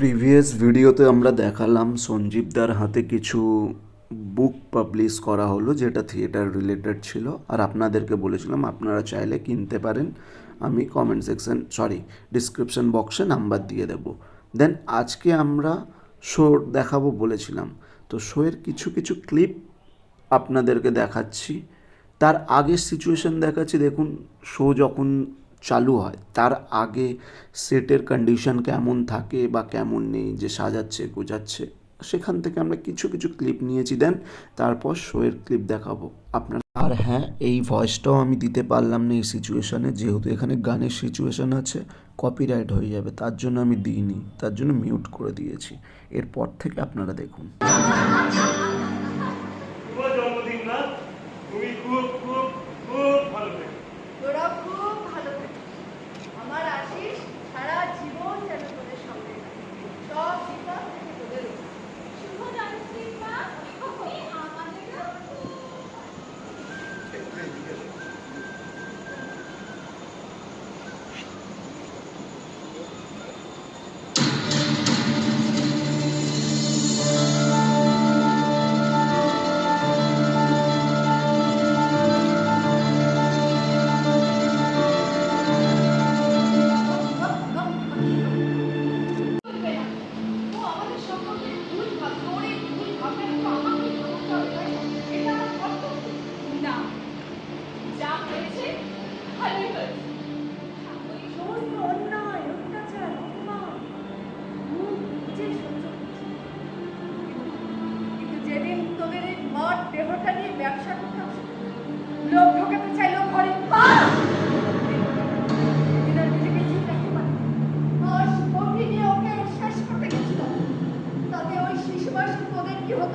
Previous ভিডিওতে আমরা দেখালাম সঞ্জীবদার হাতে কিছু বুক পাবলিশ করা হলো, যেটা থিয়েটার রিলেটেড ছিল। আর আপনাদেরকে বলেছিলাম, আপনারা চাইলে কিনতে পারেন। আমি কমেন্ট সেকশন সরি ডিসক্রিপশন বক্সে নাম্বার দিয়ে দেব। দেন আজকে আমরা শো দেখাবো বলেছিলাম। তো শোয়ের কিছু কিছু ক্লিপ আপনাদেরকে দেখাচ্ছি। তার আগের সিচুয়েশন দেখাচ্ছি। দেখুন শো যখন চালু হয়। তার আগে সেটের কন্ডিশন কেমন থাকে বা কেমন নেই, যে সাজাচ্ছে গোজাচ্ছে সেখান থেকে আমরা কিছু কিছু ক্লিপ নিয়েছি। দেন তারপর শোয়ের ক্লিপ দেখাবো। আপনার আর হ্যাঁ এই ভয়েসটাও আমি দিতে পারলাম না এই সিচুয়েশানে যেহেতু এখানে গানের সিচুয়েশান আছে কপিরাইট হয়ে যাবে। তার জন্য আমি দিইনি। তার জন্য মিউট করে দিয়েছি। এরপর থেকে আপনারা দেখুন।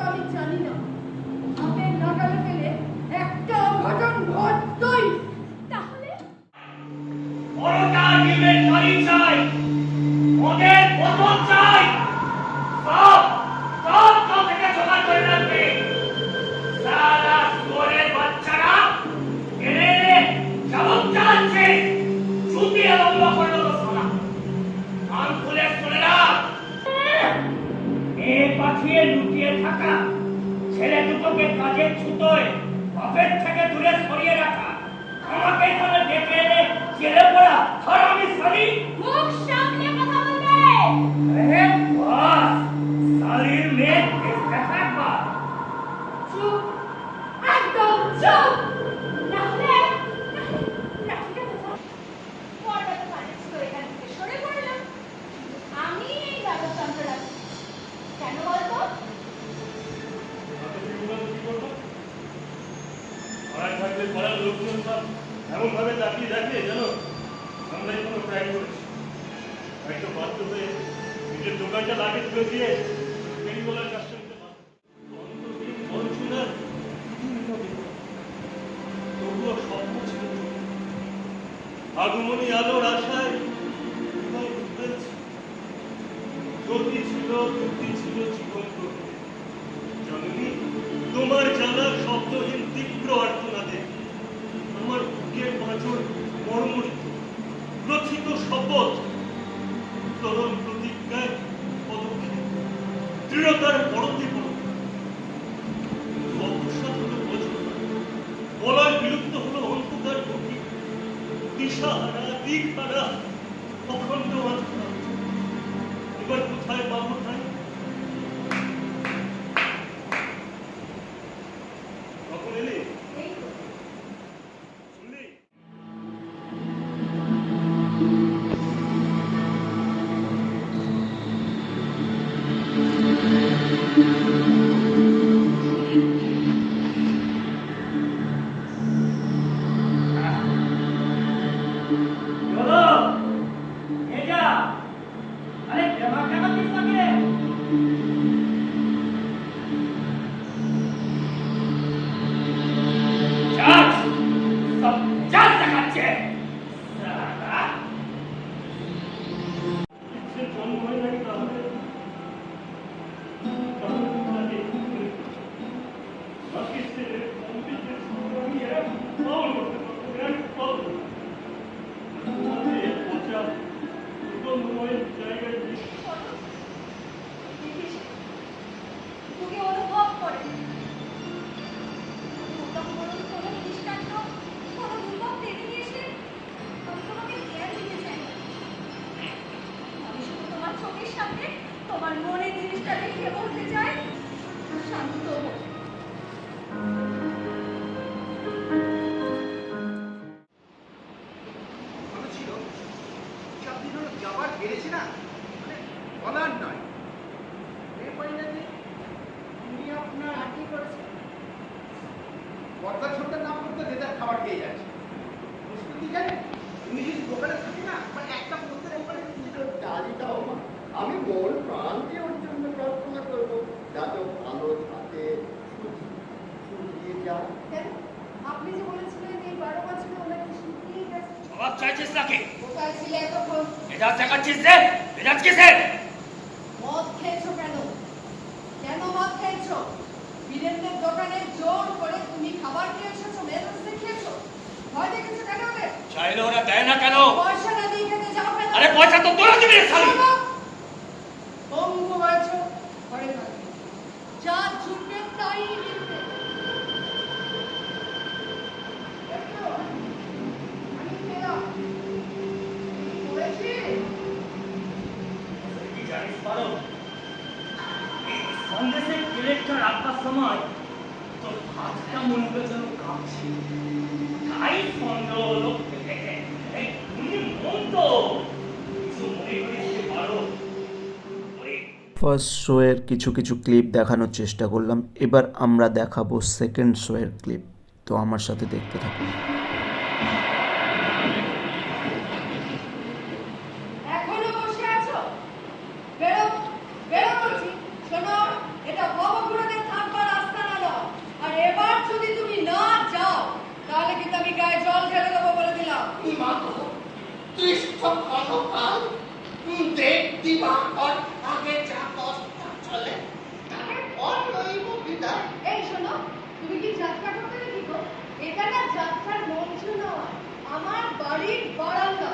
আমি জানি না। আগমনী আলোর আশায় যদি ছিল ছিল জীবন পেরেছে না? মানে বলার নয়। উনি আপনার ছোটটার নাম করতে দেদার খাবার খেয়ে যাচ্ছে। বুঝতে জানেন? উনি যদি দোকানে থাকে না মানে একটা বলতে ওখানে আমি মন প্রাণ দিয়ে ওর জন্য প্রার্থনা করব যাতে ও ভালো থাকে যায়। আপনি যে বলেছিলেন এই বারো বছরে ওনাকে শুকিয়ে গেছে। জবাব চাইছিস নাকি? কোথায় এতক্ষণ মেজাজ দেখাচ্ছিস রে মেজাজ কিসের? মদ খেয়েছো কেন? কেন মদ খেয়েছো? বীরেন্দ্রের দোকানে জোর করে তুমি খাবার খেয়ে এসেছ মেজাজ দেখিয়েছো ভয় দেখেছ কেন ওদের? চাইলে ওরা দেয় না কেন? পয়সা না দিয়ে খেতে যাও আরে পয়সা তো তোরা দিবি শালি পঙ্গু হয়েছো ঘরে থাকবে যা ছুটবে তাই লিখবে দেখো, আমি পেলাম করেছি কি জানিস পারো এই সন্দেশের প্লেটটা রাখবার সময় তোর হাতটা মনে হবে যেন কাঁপছে তাই সন্দেহ হলো এই তুমি মন তো কিছু মনে করিস পারো ওরে ফার্স্ট শোয়ের কিছু কিছু ক্লিপ দেখানোর চেষ্টা করলাম। এবার আমরা দেখাবো সেকেন্ড শোয়ের ক্লিপ। তো আমার সাথে দেখতে থাকুন এখনও বসে আছো বেরো বেরো বলছি শোনো এটা ভবঘুরেদের থাকবার রাস্তা না নয় আর এবার যদি তুমি না যাও তাহলে কিন্তু আমি গায়ে জল ঢেলে দেবো বলে দিলাম মাতো দৃষ্ট কনকাল দেব দিবাকর আগে যা কষ্ট চলে তারপর রইব বিদায় এই শোনো তুমি কি যাত্রা করতে নাকি গো এটা না যাত্রার মঞ্চ নয় আমার বাড়ির বারান্দা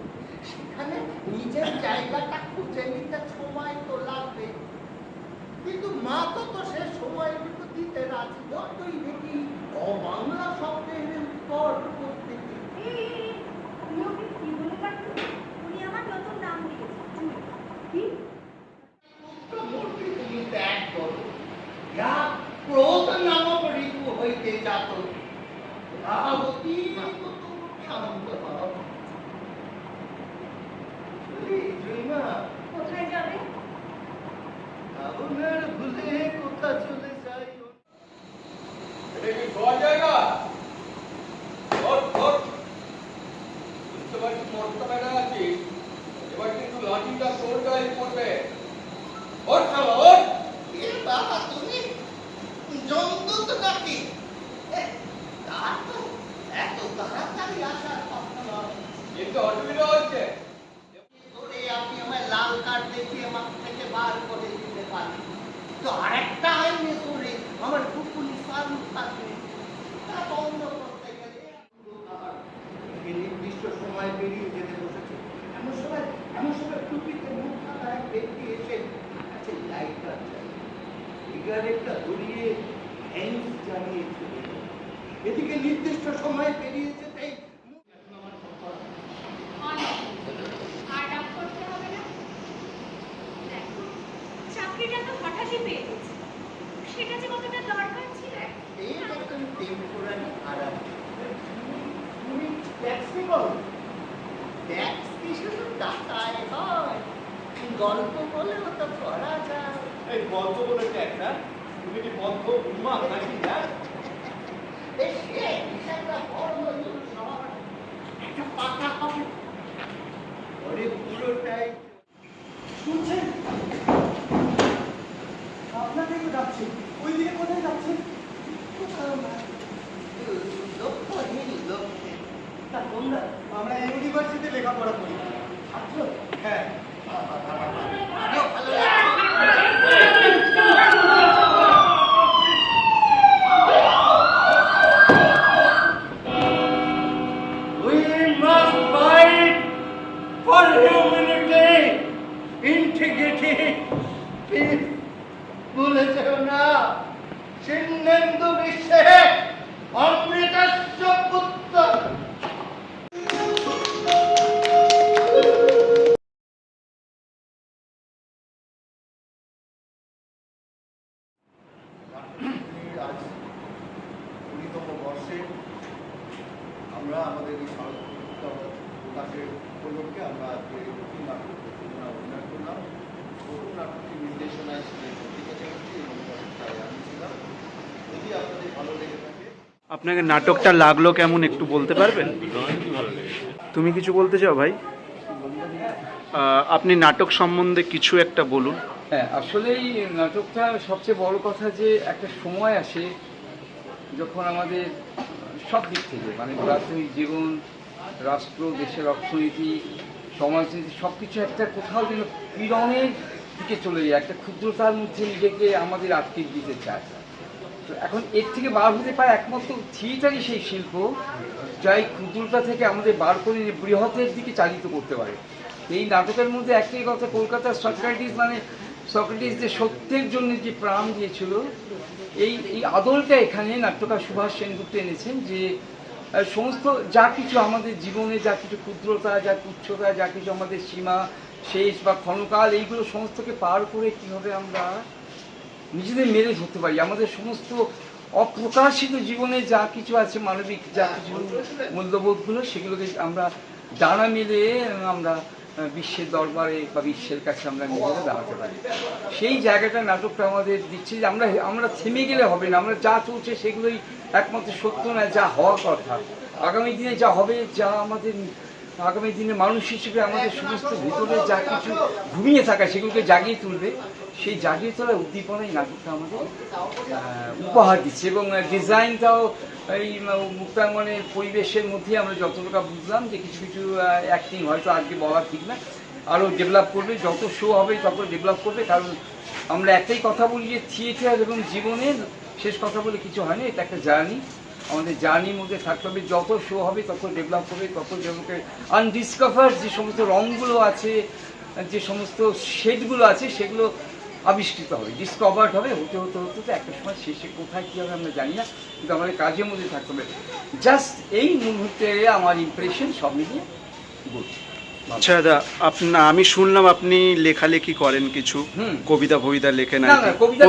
সেখানে নিজের জায়গাটা খুঁজে নিতে সময় তো লাগবে। কিন্তু মা তো তো সে সময়টুকু দিতে রাজি, যতই দেখি অবাংলা শব্দের পর করতে এই, তুমি ওকে কি বলে ডাকছো? উনি আমার নতুন নাম দিয়েছে জুই। কি মূর্তি তুমি ত্যাগ করো যা ক্রোধ নামক ঋতু হইতে যাত তাহা অতি শান্ত হও চলি, জয়মা, কোথায় যাবে আপনার ভুলে কোথা চলে যাই এটা কি শোয়ার জায়গা ওঠ, ওঠ। বুঝতে পারছি মরতে বেড়া আছিস এবার কিন্তু লাঠিটা তোর গায়ে পড়বে ওঠ শালা, ওঠ। এ বাবা তুমি জমদূত নাকি এ, তার তো এত তাড়াতাড়ি আসার কথা থেকে নির্দিষ্ট সময় যেতে বসেছে। এমন সময় এমন সময় টুপিতে মুখ ঢাকা এক ব্যক্তি এসে কাছে লাইটার সিগারেটটা ধরিয়ে জ্বালিয়ে চলে এদিকে নির্দিষ্ট সময় পেরিয়ে যেতেই মুখ এখন আমার কথা অনেক। আর রাগ করতে হবে না দেখো চাকরিটা তো হঠাৎই পেয়ে গেছি। সেটা যে কতটা দরকার ছিল? এই রকম টেম্পোরারি খারাপ তুমি ট্যাক্সি করো? ট্যাক্স কি শুধু টাকায় হয়। গল্প বলেও তো করা যায়। এই বদ্ধ বলে একটা তুমি কি বদ্ধ উন্মা নাকি না এই সে একটা বড় একটা পাতা হবে। ওরে পুরোটাই শুনছেন? আপনাকে তো যাচ্ছে। ওইদিকে কোথায় যাচ্ছে তোমরা আমরা ইউনিভার্সিটিতে লেখাপড়া করি। ছাত্র? হ্যাঁ। ভালো বর্ষে আমরা আমাদের এই শারদ প্রকাশের উপলক্ষে আমরা আজকে নতুন নাটক অভিনয় করলাম। নতুন নাটকটি নির্দেশনায় ছিলেন পত্রিকা চ্যাটার্জি এবং আমি ছিলাম। যদি আপনাদের ভালো লেগে থাকে আপনাকে নাটকটা লাগল কেমন একটু বলতে পারবেন? তুমি কিছু বলতে চাও ভাই? আপনি নাটক সম্বন্ধে কিছু একটা বলুন। হ্যাঁ আসলেই নাটকটা সবচেয়ে বড় কথা যে একটা সময় আসে যখন আমাদের সব দিক থেকে মানে প্রাথমিক জীবন, রাষ্ট্র, দেশের অর্থনীতি, সমাজনীতি সব কিছু একটা কোথাও যেন পীড়নের দিকে চলে যায়, একটা ক্ষুদ্রতার মধ্যে নিজেকে আমাদের আটকে দিতে চায়। তো এখন এর থেকে বার হতে পারে একমাত্র থিয়েটারই সেই শিল্প যা এই ক্ষুদ্রতা থেকে আমাদের বার করে বৃহতের দিকে চালিত করতে পারে। এই নাটকের মধ্যে একটাই কথা, কলকাতার সক্রেটিস মানে সক্রেটিস যে সত্যের জন্য যে প্রাণ দিয়েছিল, এই এই আদলটা এখানে নাট্যকার সুভাষ সেনগুপ্ত এনেছেন যে সমস্ত যা কিছু আমাদের জীবনে, যা কিছু ক্ষুদ্রতা, যা তুচ্ছতা, যা কিছু আমাদের সীমা, শেষ বা ক্ষণকাল, এইগুলো সমস্তকে পার করে কীভাবে আমরা নিজেদের মেরে ধরতে পারি? আমাদের সমস্ত অপ্রকাশিত জীবনে যা কিছু আছে, মানবিক যা কিছু মূল্যবোধগুলো, সেগুলোকে আমরা ডানা মেলে আমরা বিশ্বের দরবারে বা বিশ্বের কাছে আমরা নিজেরা দাঁড়াতে পারি। সেই জায়গাটা নাটকটা আমাদের দিচ্ছে যে আমরা আমরা থেমে গেলে হবে না, আমরা যা চলছে সেগুলোই একমাত্র সত্য না যা হওয়ার কথা। আগামী দিনে যা হবে, যা আমাদের, আগামী দিনে মানুষ হিসেবে আমাদের সমস্ত ভিতরে যা কিছু ঘুমিয়ে থাকা সেগুলোকে জাগিয়ে তুলবে, সেই জাগিয়ে তোলার উদ্দীপনাই নাটকটা আমাদের উপহার দিচ্ছে এবং ডিজাইনটাও এই মুক্তাঙ্গনের পরিবেশের মধ্যে আমরা যতটুকু বুঝলাম যে কিছু কিছু অ্যাক্টিং হয়তো আজকে বলা ঠিক না। আরও ডেভেলপ করবে, যত শো হবে, তত ডেভেলপ করবে, কারণ আমরা একটাই কথা বলি যে থিয়েটার এবং জীবনের শেষ কথা বলে কিছু হয় না, এটা একটা জার্নি আমাদের জার্নির মধ্যে থাকতে হবে, যত শো হবে, তত ডেভেলপ হবে, তত যেমনকে আনডিসকভার যে সমস্ত রঙগুলো আছে, যে সমস্ত শেডগুলো আছে, সেগুলো আবিষ্কৃত হবে ডিসকভার্ড হবে হতে হতে হতে হতে একটা সময় শেষে কোথায় কী হবে আমরা জানি না কিন্তু আমাদের কাজের মধ্যে থাকতে হবে জাস্ট এই মুহূর্তে আমার ইমপ্রেশন সব মিলিয়ে গুড আচ্ছা দাদা আপনা আমি শুনলাম আপনি লেখালেখি করেন কিছু। কবিতা ফবিতা লেখেন আর কবিতা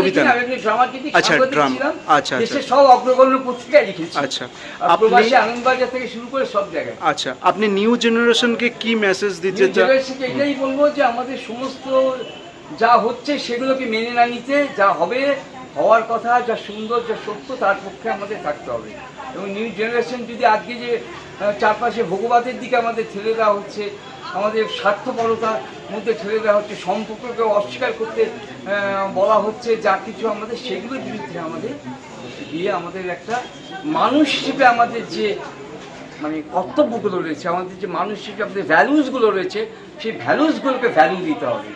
আচ্ছা, drama। আচ্ছা, আচ্ছা। সব অগ্রগণ্য পত্রিকায় লিখেছি আচ্ছা আপনি আনন্দবাজার থেকে শুরু করে সব জায়গায় আচ্ছা আপনি নিউ জেনারেশনকে কি মেসেজ দিতে চান এটাই বলব যে আমাদের সমস্ত যা হচ্ছে সেগুলোকে মেনে না নিতে, যা হবে, হওয়ার কথা, যা সুন্দর, যা সত্য, তার পক্ষে আমাদের থাকতে হবে। এবং নিউ জেনারেশন যদি আজকে যে চারপাশে ভোগবাদের দিকে আমাদের ঠেলে দেওয়া হচ্ছে, আমাদের স্বার্থপরতার মধ্যে ঠেলে দেওয়া হচ্ছে, সম্পর্ককে অস্বীকার করতে বলা হচ্ছে, যা কিছু আমাদের, সেগুলোর বিরুদ্ধে আমাদের, গিয়ে আমাদের একটা মানুষ হিসেবে আমাদের যে মানে কর্তব্যগুলো রয়েছে, আমাদের যে মানুষ হিসেবে আমাদের ভ্যালুসগুলো রয়েছে, সেই ভ্যালুসগুলোকে ভ্যালু দিতে হবে।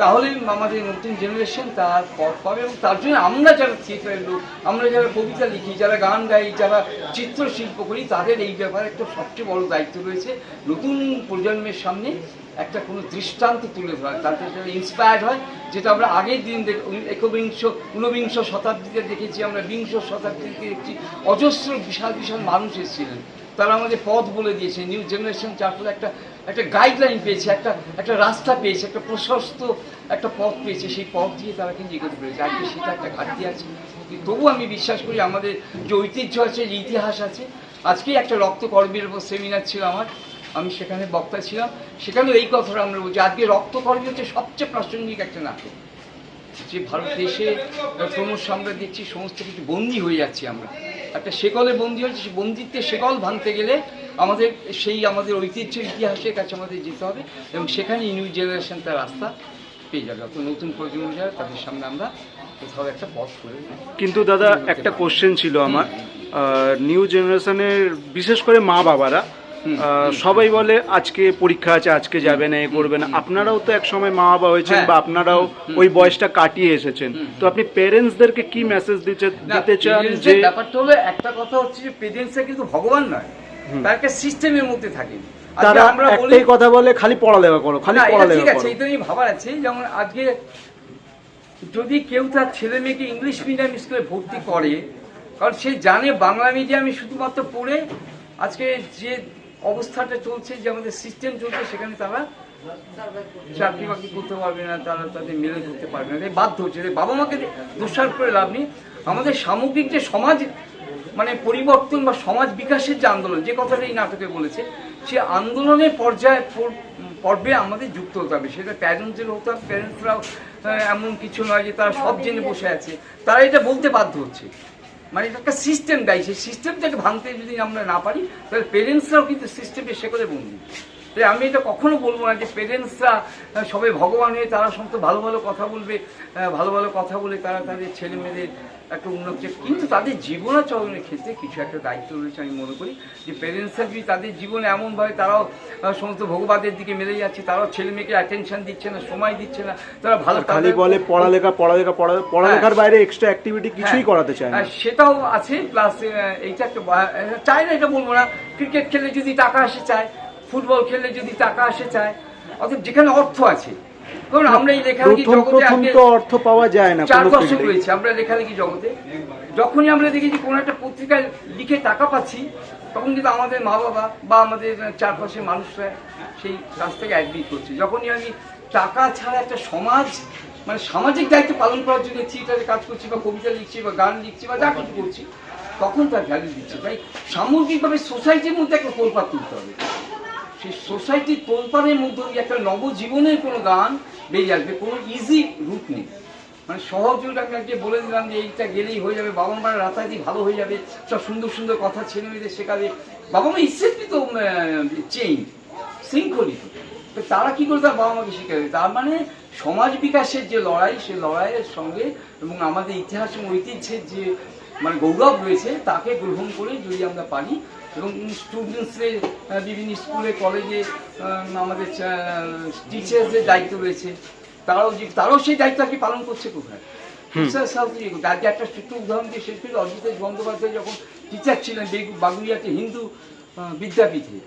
তাহলে আমাদের নতুন জেনারেশন তার পথ পাবে এবং তার জন্য আমরা যারা থিয়েটারের লোক, আমরা যারা কবিতা লিখি, যারা গান গাই, যারা চিত্রশিল্প করি, তাদের এই ব্যাপারে একটা সবচেয়ে বড় দায়িত্ব রয়েছে। নতুন প্রজন্মের সামনে একটা কোনো দৃষ্টান্ত তুলে ধরা, তাতে যারা ইন্সপায়ার্ড হয়, যেটা আমরা আগের দিন একবিংশ, ঊনবিংশ শতাব্দীতে দেখেছি, আমরা বিংশ শতাব্দীতে দেখছি অজস্র বিশাল বিশাল মানুষ এসেছিলেন। তারা আমাদের পথ বলে দিয়েছে নিউ জেনারেশন ফলে একটা একটা গাইডলাইন পেয়েছে, একটা একটা রাস্তা পেয়েছে, একটা প্রশস্ত একটা পথ পেয়েছে। সেই পথ দিয়ে তারা কিন্তু এগোতে পেরেছে। আজকে সেটা একটা ঘাটতি আছে। তবু আমি বিশ্বাস করি আমাদের যে ঐতিহ্য আছে, যে ইতিহাস আছে, আজকেই একটা রক্তকর্মের উপর সেমিনার ছিল আমার। আমি সেখানে বক্তা ছিলাম। সেখানেও এই কথাটা আমরা বলছি, আজকে রক্তকর্মী হচ্ছে সবচেয়ে প্রাসঙ্গিক একটা নাটক। যে ভারত দেশে ক্রমশ আমরা দেখছি সমস্ত কিছু বন্দি হয়ে যাচ্ছি আমরা। একটা শেকলে বন্দি হয়েছে সেই বন্দিত্বের শেকল ভাঙতে গেলে আমাদের সেই আমাদের ঐতিহ্য ইতিহাসের কাছে আমাদের যেতে হবে এবং সেখানে নিউ জেনারেশন তার রাস্তা পেয়ে যাবে। অত নতুন প্রজন্ম যারা তাদের সামনে আমরা কোথাও একটা পথ করে। কিন্তু দাদা একটা কোশ্চেন ছিল আমার। নিউ জেনারেশনের বিশেষ করে মা বাবারা সবাই বলে আজকে পরীক্ষা আছে আজকে যাবে না এ করবে না। আপনারাও তো এক সময় মা বাবা হয়েছেন হ্যাঁ। বা আপনারাও ওই বয়সটা কাটিয়ে এসেছেন। তো আপনি প্যারেন্টসদেরকে কি মেসেজ দিতে দিতে চান যে ব্যাপারটা হলো একটা কথা হচ্ছে যে পেরেন্টসরা কিন্তু ভগবান নয়। তার একটা সিস্টেমের মধ্যে থাকে। তারা আমরা বলি একটাই কথা বলে খালি পড়ালেখা করো খালি না, এটা ঠিক পড়ালেখা আছে করো। এটা নিয়ে ভাবার আছে। যেমন আজকে যদি কেউ তার ছেলে মেয়েকে ইংলিশ মিডিয়াম স্কুলে ভর্তি করে কারণ সে জানে বাংলা মিডিয়ামে শুধুমাত্র পড়ে আজকে যে অবস্থাটা চলছে, যে আমাদের সিস্টেম চলছে, সেখানে তারা চাকরি বাকরি করতে পারবে না, তারা তাদের মেলে ধরতে পারবে না। বাধ্য হচ্ছে। বাবা মাকে দোষারোপ করে লাভ নেই। আমাদের সামগ্রিক যে সমাজ মানে পরিবর্তন বা সমাজ বিকাশের যে আন্দোলন, যে কথাটা এই নাটকে বলেছে, সে আন্দোলনের পর্যায়ে পর- পর্বে আমাদের যুক্ত হতে হবে। সেটা প্যারেন্টসের হতে হবে প্যারেন্টসরাও এমন কিছু নয় যে তারা সব জেনে বসে আছে। তারা এটা বলতে বাধ্য হচ্ছে। মানে এটা একটা সিস্টেম দেয় সেই সিস্টেমটাকে ভাঙতে যদি আমরা না পারি, তাহলে পেরেন্টসরাও কিন্তু সিস্টেমে সে করে বন্দি। তাই আমি এটা কখনো বলব না যে পেরেন্টসরা সবাই ভগবান হয়ে তারা সমস্ত ভালো ভালো কথা বলবে ভালো ভালো কথা বলে তারা তাদের ছেলে মেয়েদের একটা উন্নত কিন্তু তাদের জীবনাচরণের ক্ষেত্রে কিছু একটা দায়িত্ব রয়েছে আমি মনে করি যে পেরেন্টসরা যদি তাদের জীবনে এমনভাবে তারাও সমস্ত ভগবাদের দিকে মেলে যাচ্ছে তারাও ছেলে মেয়েকে অ্যাটেনশন দিচ্ছে না সময় দিচ্ছে না তারা ভালো খালি বলে পড়ালেখা পড়ালেখা পড়া- পড়ালেখার বাইরে এক্সট্রা অ্যাক্টিভিটি কিছুই হ্যাঁ। করাতে চায় না। হ্যাঁ, সেটাও আছে প্লাস এইটা একটা চায় না এটা বলব না ক্রিকেট খেলে যদি টাকা আসে চায়। ফুটবল খেললে যদি টাকা আসে চায় অর্থাৎ যেখানে অর্থ আছে। কারণ আমরা এই লেখালেখি জগতে প্রথম আজকে তো অর্থ পাওয়া যায় না চার দশক রয়েছে আমরা লেখালেখি জগতে। যখনই আমরা দেখি যে কোনো একটা পত্রিকায় লিখে টাকা পাচ্ছি তখন কিন্তু আমাদের মা বাবা বা আমাদের চারপাশের মানুষরা সেই অ্যাডমিট করছে। যখনই আমি টাকা ছাড়া একটা সমাজ মানে সামাজিক দায়িত্ব পালন করার জন্য থিয়েটারে কাজ করছি বা কবিতা লিখছি বা গান লিখছি বা যা কিছু করছি তখন তার ভ্যালু দিচ্ছে। তাই সামগ্রিকভাবে সোসাইটির মধ্যে একটা তোলপাত তুলতে হবে। সেই সোসাইটি তোলপাড়ের মধ্যে দিয়ে একটা নবজীবনের কোনো গান বেরিয়ে আসবে, কোনো ইজি রুট নেই। মানে সহজ আজকে বলে দিলাম যে এইটা গেলেই হয়ে যাবে, বাবা মার রাতারাতি ভালো হয়ে যাবে, সব সুন্দর সুন্দর কথা ছেলে মেয়েদের শেখাবে। বাবা মা ইচ্ছেই তো চেইন, শৃঙ্খলিত। তারা কি করে তার বাবা মাকে শিখাবে তার মানে সমাজ বিকাশের যে লড়াই সেই লড়াইয়ের সঙ্গে এবং আমাদের ইতিহাস এবং ঐতিহ্যের যে মানে গৌরব রয়েছে, তাকে গ্রহণ করে যদি আমরা পারি এবং স্টুডেন্টসদের বিভিন্ন স্কুলে কলেজে আমাদের টিচার্সদের দায়িত্ব রয়েছে। তারাও যে তারাও সেই দায়িত্ব আর কি পালন করছে কোথায়? তাকে একটা ছোট্ট উদাহরণ দিয়ে শেষ করি। অজিতেশ বন্দ্যোপাধ্যায় যখন টিচার ছিলেন বেগু- বাগুইয়াতে হিন্দু বিদ্যাপীঠে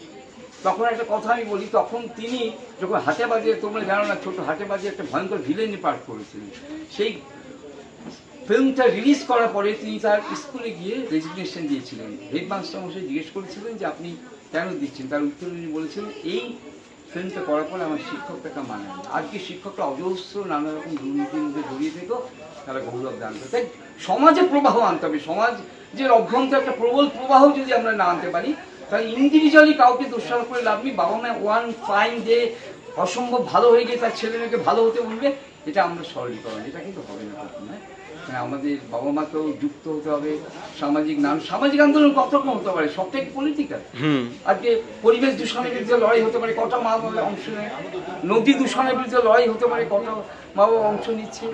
তখন একটা কথা আমি বলি তখন তিনি যখন হাটে বাজিয়ে তোমরা জানো না ছোট হাটে বাজিয়ে একটা ভয়ঙ্কর ভিলেনি পাঠ করেছিলেন। সেই ফিল্মটা রিলিজ করার পরে তিনি তার স্কুলে গিয়ে রেজিগনেশন দিয়েছিলেন। হেডমাস্টার মশাই জিজ্ঞেস করেছিলেন যে আপনি কেন দিচ্ছেন? তার উত্তরে তিনি বলেছিলেন, এই ফিল্মটা করার পরে আমার শিক্ষকটাকে মানে আজকে শিক্ষকরা অজস্র নানা রকম দুর্নীতির মধ্যে জড়িয়ে থেকেও তারা গৌরব দান করে। তাই সমাজে প্রবাহ আনতে হবে। সমাজ যে অভ্যন্তর একটা প্রবল প্রবাহ যদি আমরা না আনতে পারি, তাহলে ইন্ডিভিজুয়ালি কাউকে দোষারোপ করে লাভ নেই। বাবা মা ওয়ান ফাইন ডে অসম্ভব ভালো হয়ে গিয়ে তার ছেলে মেয়েকে ভালো হতে বলবে, এটা আমরা সরলীকরণ। এটা কিন্তু হবে না মানে আমাদের বাবা মাকেও যুক্ত হতে হবে সামাজিক নাম সামাজিক আন্দোলন কত রকম হতে পারে? সবটাই পলিটিক্যাল আজকে পরিবেশ দূষণের বিরুদ্ধে লড়াই হতে পারে কটা মা বাবা অংশ নেয়? নদী দূষণের বিরুদ্ধে লড়াই হতে পারে কত মা বাবা অংশ নিচ্ছে?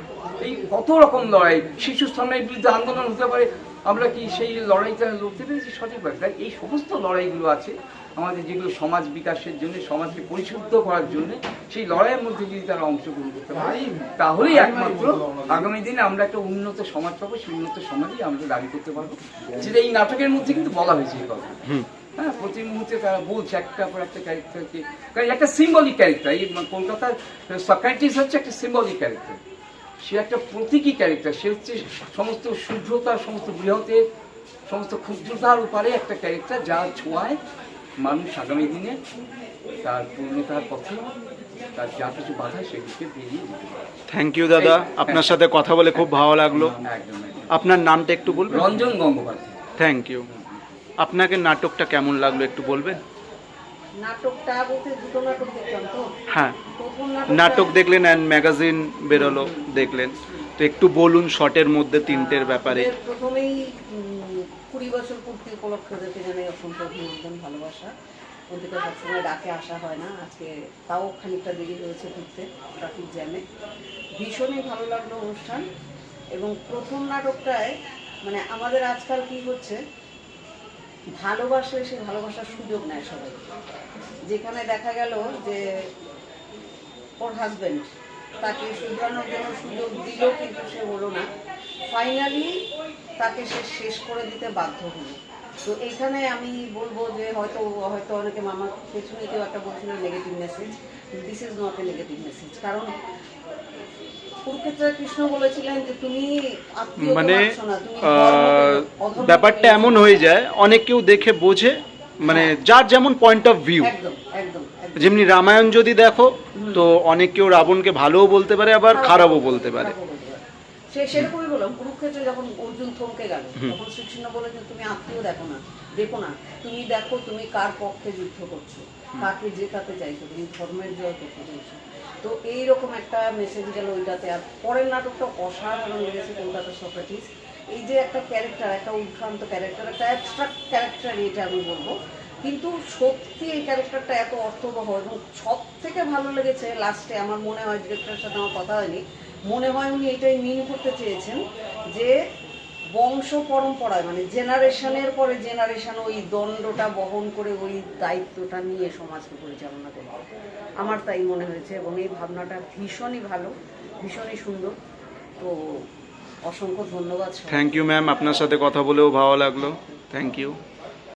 এই কত রকম লড়াই? শিশু স্থানের বিরুদ্ধে আন্দোলন হতে পারে আমরা কি সেই লড়াইটা লড়তে পেরেছি সঠিকভাবে? তাই এই সমস্ত লড়াইগুলো আছে আমাদের যেগুলো সমাজ বিকাশের জন্য সমাজকে পরিশুদ্ধ করার জন্য সেই লড়াইয়ের মধ্যে যদি তারা অংশগ্রহণ করতে পারে তাহলেই একমাত্র আগামী দিনে আমরা একটা উন্নত সমাজ পাবো সেই উন্নত সমাজই আমরা দাবি করতে পারব। যেটা এই নাটকের মধ্যে কিন্তু বলা হয়েছে এই কথা। হ্যাঁ প্রতি মুহূর্তে তারা বলছে একটা পর একটা ক্যারেক্টারকে কারণ একটা সিম্বলিক ক্যারেক্টার এই কলকাতার সাইকাইট্রিস্ট হচ্ছে একটা সিম্বলিক ক্যারেক্টার সে একটা প্রতীকী ক্যারেক্টার সে হচ্ছে সমস্ত শুভ্রতার সমস্ত বৃহতের সমস্ত ক্ষুদ্রতার উপরে একটা ক্যারেক্টার যার ছোঁয়ায় মানুষ আগামী দিনে তার পূর্ণতার পথে তার যা কিছু বাধা সেগুলোকে পেরিয়ে যেতে পারে। থ্যাংক ইউ দাদা। আপনার সাথে কথা বলে খুব ভালো লাগল। একদম। আপনার নামটা একটু বলবেন? রঞ্জন গঙ্গোপাধ্যায়। থ্যাংক ইউ আপনাকে নাটকটা কেমন লাগল একটু বলবেন? নাটকটা বলতে দুটো নাটক দেখলাম তো। হ্যাঁ। নাটক দেখলেন অ্যান্ড ম্যাগাজিন বেরোলো দেখলেন। তো একটু বলুন শর্টের মধ্যে তিনটের ব্যাপারে। প্রথমেই কুড়ি বছর পূর্তি উপলক্ষে ওদেরকে জানাই অসংখ্য অভিনন্দন ভালোবাসা। ওদেরকে সবসময় ডাকে আসা হয় না, আজকে তাও খানিকটা দেরি হয়েছে ফিরতে ট্রাফিক জ্যামে ভীষণই ভালো লাগল অনুষ্ঠান এবং প্রথম নাটকটায় মানে আমাদের আজকাল কি হচ্ছে, ভালোবাসলে সে ভালোবাসার সুযোগ নেয় সবাই। যেখানে দেখা গেল যে ওর হাজবেন্ড তাকে শুধরানোর জন্য সুযোগ দিল কিন্তু সে হলো না। ফাইনালি তাকে সে শেষ করে দিতে বাধ্য হলো। তো এইখানে আমি বলব যে হয়তো হয়তো অনেকে মামার পেছনে কেউ একটা বলছিল negative message this is not a negative message কারণ মানে ব্যাপারটা এমন হয়ে যায় অনেক কেউ দেখে বোঝে মানে যার যেমন পয়েন্ট অফ ভিউ। যেমনি রামায়ণ যদি দেখো তো অনেক কেউ রাবণকে ভালোও বলতে পারে আবার খারাপও বলতে পারে। সে সেরকমই বললাম কুরুক্ষেত্রে যখন অর্জুন থমকে গেল তখন শ্রীকৃষ্ণ বলেছেন তুমি আত্মীয় দেখো না দেখো না তুমি দেখো তুমি কার পক্ষে যুদ্ধ করছ কাকে জেতাতে চাইছো তুমি ধর্মের জয় করতে চাইছো। তো এইরকম একটা মেসেজ গেল ওইটাতে আর পরের নাটকটা অসাধারণ লেগেছে কলকাতা সক্রেটিস এই যে একটা ক্যারেক্টার একটা উদ্ভ্রান্ত ক্যারেক্টার একটা অ্যাবস্ট্রাক্ট ক্যারেক্টার এটা আমি বলব কিন্তু সত্যি এই ক্যারেক্টারটা এত অর্থবহ এবং সব থেকে ভালো লেগেছে লাস্টে আমার মনে হয় ডিরেক্টরের সাথে আমার কথা হয়নি মনে হয় উনি এটাই মিন করতে চেয়েছেন যে বংশ পরম্পরায় মানে জেনারেশনের পরে জেনারেশন ওই দণ্ডটা বহন করে ওই দায়িত্বটা নিয়ে সমাজকে পরিচালনা করবে আমার তাই মনে হয়েছে এবং এই ভাবনাটা ভীষণই ভালো, ভীষণই সুন্দর। তো অসংখ্য ধন্যবাদ থ্যাংক ইউ ম্যাম আপনার সাথে কথা বলেও ভালো লাগল। Thank you